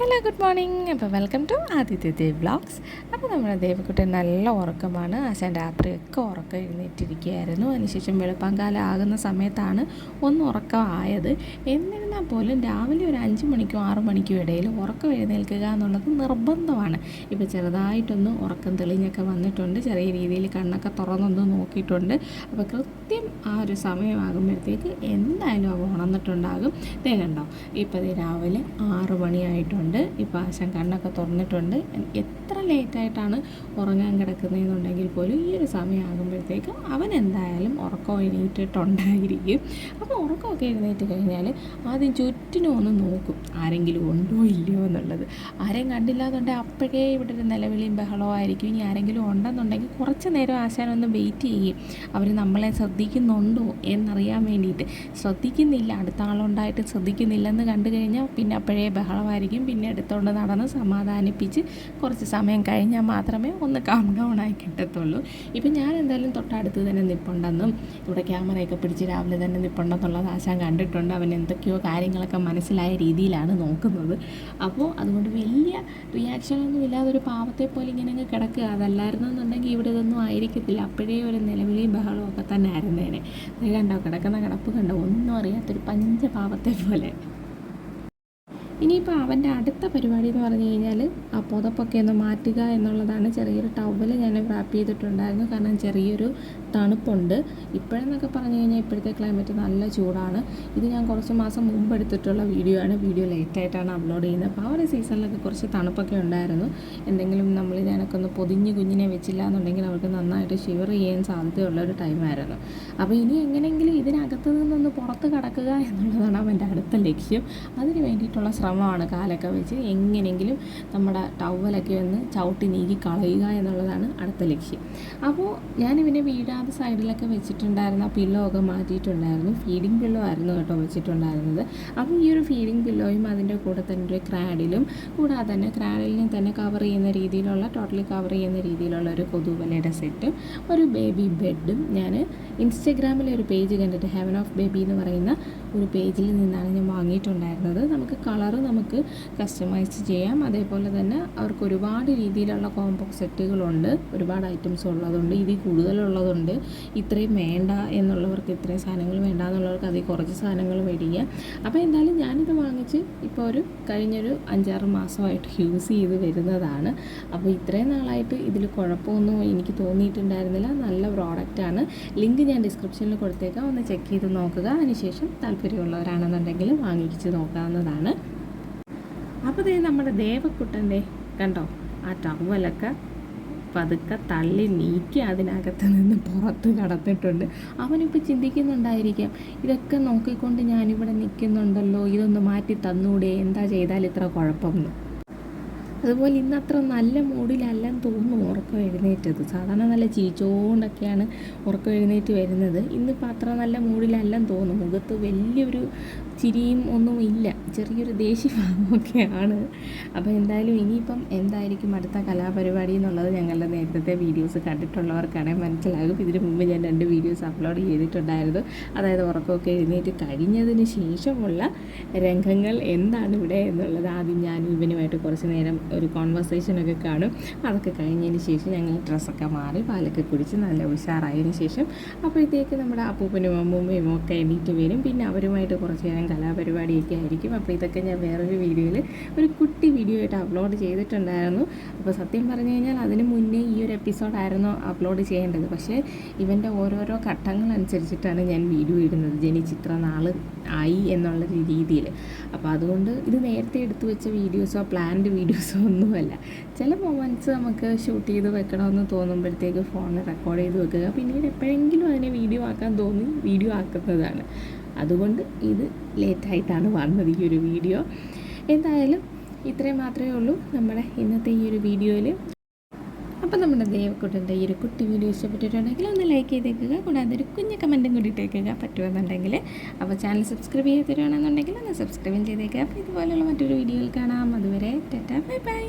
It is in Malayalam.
ഹലോ ഗുഡ് മോർണിംഗ് അപ്പോൾ welcome to Aditya Dev vlogs അപ്പോൾ നമ്മുടെ ദേവക്കുട്ടി നല്ല ഉറക്കമാണ്. ആശാൻ രാത്രിയൊക്കെ ഉറക്കം എഴുന്നേറ്റിരിക്കുകയായിരുന്നു. അതിനുശേഷം വെളുപ്പാങ്കാലം ആകുന്ന സമയത്താണ് ഒന്ന് ഉറക്കമായത് എന്നിരുന്നാൽ പോലും രാവിലെ ഒരു അഞ്ച് മണിക്കും ആറു മണിക്കും ഇടയിൽ ഉറക്കം എഴുന്നേൽക്കുക എന്നുള്ളത് നിർബന്ധമാണ്. ഇപ്പോൾ ചെറുതായിട്ടൊന്ന് ഉറക്കം തെളിഞ്ഞൊക്കെ വന്നിട്ടുണ്ട്. ചെറിയ രീതിയിൽ കണ്ണൊക്കെ തുറന്നൊന്ന് നോക്കിയിട്ടുണ്ട്. അപ്പോൾ കൃത്യം ആ ഒരു സമയമാകുമ്പോഴത്തേക്ക് എന്തായാലും അവ ഉണർന്നിട്ടുണ്ടാകും. കണ്ടോ? ഇപ്പോൾ രാവിലെ ആറ് മണിയായിട്ടുണ്ട്. ഇപ്പോൾ ആശാൻ കണ്ണൊക്കെ തുറന്നിട്ടുണ്ട്. എത്ര ലേറ്റായിട്ടാണ് ഉറങ്ങാൻ കിടക്കുന്നതെന്നുണ്ടെങ്കിൽ പോലും ഈ ഒരു സമയമാകുമ്പോഴത്തേക്കും അവൻ എന്തായാലും ഉറക്കം എഴുന്നേറ്റിട്ടുണ്ടായിരിക്കും അപ്പോൾ ഉറക്കമൊക്കെ എഴുന്നേറ്റ് കഴിഞ്ഞാൽ ആദ്യം ചുറ്റിനും ഒന്ന് നോക്കും. ആരെങ്കിലും ഉണ്ടോ ഇല്ലയോ എന്നുള്ളത്. ആരെയും കണ്ടില്ല അപ്പോഴേ ഇവിടെ ഒരു നിലവിളിയും ബഹളവും ആയിരിക്കും. ഇനി ആരെങ്കിലും ഉണ്ടെന്നുണ്ടെങ്കിൽ കുറച്ച് നേരം ആശാനൊന്ന് വെയിറ്റ് ചെയ്യും. അവർ നമ്മളെ ശ്രദ്ധിക്കുന്നുണ്ടോ എന്നറിയാൻ വേണ്ടിയിട്ട്. ശ്രദ്ധിക്കുന്നില്ല. അടുത്ത ആളുണ്ടായിട്ട് ശ്രദ്ധിക്കുന്നില്ലെന്ന് കണ്ടു കഴിഞ്ഞാൽ പിന്നെ അപ്പോഴേ ബഹളമായിരിക്കും. പിന്നെ എടുത്തുകൊണ്ട് നടന്ന് സമാധാനിപ്പിച്ച് കുറച്ച് സമയം കഴിഞ്ഞാൽ മാത്രമേ ഒന്ന് കാം ഡൗൺ ആയി കിട്ടത്തുള്ളൂ. ഇപ്പം ഞാൻ എന്തായാലും തൊട്ടടുത്ത് തന്നെ നിൽപ്പുണ്ടെന്നും ഇവിടെ ക്യാമറയൊക്കെ പിടിച്ച് രാവിലെ തന്നെ നിൽപ്പുണ്ടെന്നുള്ളത് ആശാൻ കണ്ടിട്ടുണ്ട്. അവൻ എന്തൊക്കെയോ കാര്യങ്ങളൊക്കെ മനസ്സിലായ രീതിയിലാണ് നോക്കുന്നത്. അപ്പോൾ അതുകൊണ്ട് വലിയ റിയാക്ഷനൊന്നും ഇല്ലാതെ ഒരു പാവത്തെ പോലെ ഇങ്ങനെ അങ്ങ് കിടക്കുക. അതല്ലായിരുന്നു എന്നുണ്ടെങ്കിൽ ഇവിടെ ഇതൊന്നും ആയിരിക്കത്തില്ല. അപ്പോഴേ ഒരു നിലവിളിയും ബഹളവും ഒക്കെ തന്നെ ആയിരുന്നേനെ. കണ്ടോ കിടക്കുന്ന കിടപ്പ് കണ്ടോ? ഒന്നും അറിയാത്തൊരു പഞ്ചപാവത്തെ പോലെ. ഇനിയിപ്പോൾ അവന്റെ അടുത്ത പരിപാടി എന്ന് പറഞ്ഞു കഴിഞ്ഞാൽ ആ പുതപ്പൊക്കെ ഒന്ന് മാറ്റുക എന്നുള്ളതാണ് ചെറിയൊരു ടവൽ ഞാൻ റാപ്പ് ചെയ്തിട്ടുണ്ടായിരുന്നു. കാരണം ചെറിയൊരു തണുപ്പുണ്ട്. ഇപ്പോഴെന്നൊക്കെ പറഞ്ഞു കഴിഞ്ഞാൽ ഇപ്പോഴത്തെ ക്ലൈമറ്റ് നല്ല ചൂടാണ്. ഇത് ഞാൻ കുറച്ച് മാസം മുമ്പ് എടുത്തിട്ടുള്ള വീഡിയോ ആണ്. വീഡിയോ ലേറ്റായിട്ടാണ് അപ്ലോഡ് ചെയ്യുന്നത്. അപ്പോൾ ആ ഒരു സീസണിലൊക്കെ കുറച്ച് തണുപ്പൊക്കെ ഉണ്ടായിരുന്നു. എന്തെങ്കിലും നമ്മൾ ഞാനൊക്കെ ഒന്ന് പൊതിഞ്ഞ് കുഞ്ഞിനെ വെച്ചില്ല എന്നുണ്ടെങ്കിൽ അവർക്ക് നന്നായിട്ട് ഷിവർ ചെയ്യാൻ സാധ്യതയുള്ള ഒരു ടൈമായിരുന്നു അപ്പോൾ ഇനി എങ്ങനെയെങ്കിലും ഇതിനകത്ത് നിന്നൊന്ന് പുറത്ത് കടക്കുക എന്നുള്ളതാണ് അവന്റെ അടുത്ത ലക്ഷ്യം. അതിന് വേണ്ടിയിട്ടുള്ള ശ്രമമാണ് കാലൊക്കെ വെച്ച് എങ്ങനെയെങ്കിലും നമ്മുടെ ടവലൊക്കെ ഒന്ന് ചവിട്ടി നീക്കി കളയുക എന്നുള്ളതാണ് അടുത്ത ലക്ഷ്യം. അപ്പോൾ ഞാൻ ഇവനെ വീഴാതെ സൈഡിലൊക്കെ വെച്ചിട്ടുണ്ടായിരുന്ന പില്ലോ ഒക്കെ മാറ്റിയിട്ടുണ്ടായിരുന്നു. ഫീഡിങ് പില്ലോ ആയിരുന്നു കേട്ടോ വെച്ചിട്ടുണ്ടായിരുന്നത്. അപ്പോൾ ഈ ഒരു ഫീഡിങ് പില്ലോയും അതിന്റെ കൂടെ തന്നെ ഒരു ക്രാഡിലും കൂടാതെ തന്നെ ക്രാഡിലിനെ തന്നെ കവർ ചെയ്യുന്ന രീതിയിലുള്ള ടോട്ടലി കവർ ചെയ്യുന്ന രീതിയിലുള്ള ഒരു കൊതുവലയുടെ സെറ്റും ഒരു ബേബി ബെഡും ഞാൻ ഇൻസ്റ്റഗ്രാമിൽ ഒരു പേജ് കണ്ടിട്ട് ഹെവൻ ഓഫ് ബേബി എന്ന് പറയുന്ന ഒരു പേജിൽ നിന്നാണ് ഞാൻ വാങ്ങിയിട്ടുണ്ടായിരുന്നത്. നമുക്ക് കളർ നമുക്ക് കസ്റ്റമൈസ് ചെയ്യാം. അതേപോലെ തന്നെ അവർക്ക് ഒരുപാട് രീതിയിലുള്ള കോംബോ സെറ്റുകളുണ്ട് ഒരുപാട് ഐറ്റംസ് ഉള്ളതുണ്ട്. ഇതിൽ കൂടുതലുള്ളതുണ്ട്. ഇത്രയും വേണ്ട എന്നുള്ളവർക്ക് ഇത്രയും സാധനങ്ങൾ വേണ്ട എന്നുള്ളവർക്ക് അതിൽ കുറച്ച് സാധനങ്ങൾ മേടിക്കുക. അപ്പോൾ എന്തായാലും ഞാനിത് വാങ്ങിച്ച് ഇപ്പോൾ ഒരു കഴിഞ്ഞൊരു അഞ്ചാറ് മാസമായിട്ട് യൂസ് ചെയ്ത് വരുന്നതാണ്. അപ്പോൾ ഇത്രയും നാളായിട്ട് ഇതിൽ കുഴപ്പമൊന്നും എനിക്ക് തോന്നിയിട്ടുണ്ടായിരുന്നില്ല. നല്ല പ്രോഡക്റ്റാണ് ലിങ്ക് ഞാൻ ഡിസ്ക്രിപ്ഷനിൽ കൊടുത്തേക്കാം. ഒന്ന് ചെക്ക് ചെയ്ത് നോക്കുക. അതിനുശേഷം താല്പര്യമുള്ളവരാണെന്നുണ്ടെങ്കിൽ വാങ്ങിച്ച് നോക്കാവുന്നതാണ്. അപ്പോൾ ദേ നമ്മുടെ ദേവക്കുട്ടന്റെ കണ്ടോ? ആ ടവലൊക്കെ പതുക്കെ തള്ളി നീക്കി അതിനകത്ത് നിന്ന് പുറത്ത് കടത്തിട്ടുണ്ട് അവനിപ്പോൾ ചിന്തിക്കുന്നുണ്ടായിരിക്കാം ഇതൊക്കെ നോക്കിക്കൊണ്ട് ഞാനിവിടെ നിൽക്കുന്നുണ്ടല്ലോ ഇതൊന്ന് മാറ്റി തന്നൂടെ എന്താ ചെയ്താൽ ഇത്ര കുഴപ്പമെന്ന്. അതുപോലെ ഇന്ന് അത്ര നല്ല മൂഡിലല്ലെന്ന് തോന്നുന്നു ഉറക്കം എഴുന്നേറ്റത്. സാധാരണ നല്ല ചീച്ചോണ്ടൊക്കെയാണ് ഉറക്കം എഴുന്നേറ്റ് വരുന്നത്. ഇന്നിപ്പോൾ അത്ര നല്ല മൂഡിലല്ലെന്ന് തോന്നുന്നു. മുഖത്ത് വലിയൊരു ചിരിയും ഒന്നും ഇല്ല. ചെറിയൊരു ദേഷ്യഭാവമൊക്കെയാണ് അപ്പോൾ എന്തായാലും ഇനിയിപ്പം എന്തായിരിക്കും അടുത്ത കലാപരിപാടി എന്നുള്ളത് ഞങ്ങളുടെ നേരത്തെ വീഡിയോസ് കണ്ടിട്ടുള്ളവർക്കാണെങ്കിൽ മനസ്സിലാകും. ഇതിന് മുമ്പ് ഞാൻ രണ്ട് വീഡിയോസ് അപ്ലോഡ് ചെയ്തിട്ടുണ്ടായിരുന്നു. അതായത് ഉറക്കമൊക്കെ എഴുന്നേറ്റ് കഴിഞ്ഞതിന് ശേഷമുള്ള രംഗങ്ങൾ എന്താണ് ഇവിടെ എന്നുള്ളത് ആദ്യം ഞാൻ ഇവനുമായിട്ട് കുറച്ച് നേരം ഒരു കോൺവെർസേഷനൊക്കെ കാണും. അതൊക്കെ കഴിഞ്ഞതിന് ശേഷം ഞങ്ങൾ ഡ്രസ്സൊക്കെ മാറി പാലൊക്കെ കുടിച്ച് നല്ല ഉഷാറായതിന് ശേഷം അപ്പോഴത്തേക്ക് നമ്മുടെ അപ്പൂപ്പനും അമ്മൂമ്മയും ഒക്കെ എണീറ്റ് വരും. പിന്നെ അവരുമായിട്ട് കുറച്ച് നേരം കലാപരിപാടിയൊക്കെ ആയിരിക്കും. അപ്പോൾ ഇതൊക്കെ ഞാൻ വേറൊരു വീഡിയോയിൽ ഒരു കുട്ടി വീഡിയോ ആയിട്ട് അപ്ലോഡ് ചെയ്തിട്ടുണ്ടായിരുന്നു. അപ്പോൾ സത്യം പറഞ്ഞു കഴിഞ്ഞാൽ അതിന് മുന്നേ ഈ ഒരു എപ്പിസോഡായിരുന്നു അപ്ലോഡ് ചെയ്യേണ്ടത്. പക്ഷേ ഇവന്റെ ഓരോരോ ഘട്ടങ്ങൾ അനുസരിച്ചിട്ടാണ് ഞാൻ വീഡിയോ ഇടുന്നത്. ജനിച്ചിത്ര നാൾ ആയി എന്നുള്ള രീതിയിൽ. അപ്പോൾ അതുകൊണ്ട് ഇത് നേരത്തെ എടുത്തു വെച്ച വീഡിയോസോ പ്ലാൻഡ് വീഡിയോസോ ഒന്നുമല്ല. ചില മൊമെന്റ്സ് നമുക്ക് ഷൂട്ട് ചെയ്ത് വെക്കണമെന്ന് തോന്നുമ്പോഴത്തേക്ക് ഫോണിൽ റെക്കോർഡ് ചെയ്ത് വെക്കുക. പിന്നീട് എപ്പോഴെങ്കിലും അതിനെ വീഡിയോ ആക്കാൻ തോന്നി വീഡിയോ ആക്കുന്നതാണ്. അതുകൊണ്ട് ഇത് ലേറ്റായിട്ടാണ് വന്നത് ഈ ഒരു വീഡിയോ എന്തായാലും ഇത്രയും മാത്രമേ ഉള്ളൂ. നമ്മുടെ ഇന്നത്തെ ഈ ഒരു വീഡിയോയിൽ അപ്പോൾ നമ്മുടെ ദേവക്കുട്ടന്റെ ഈ ഒരു കുട്ടി വീഡിയോ ഇഷ്ടപ്പെട്ടിട്ടുണ്ടെങ്കിൽ ഒന്ന് ലൈക്ക് ചെയ്തേക്കുക. കൂടാതെ ഒരു കുഞ്ഞു കമന്റും കൂടി ഇട്ടേക്കുക പറ്റുമെന്നുണ്ടെങ്കിൽ. അപ്പോൾ ചാനൽ സബ്സ്ക്രൈബ് ചെയ്ത് തരുവാണെന്നുണ്ടെങ്കിൽ ഒന്ന് സബ്സ്ക്രൈബ് ചെയ്തേക്കുക. അപ്പോൾ ഇതുപോലെയുള്ള മറ്റൊരു വീഡിയോയിൽ കാണാം. അതുവരെ ടാറ്റാ. Bye bye.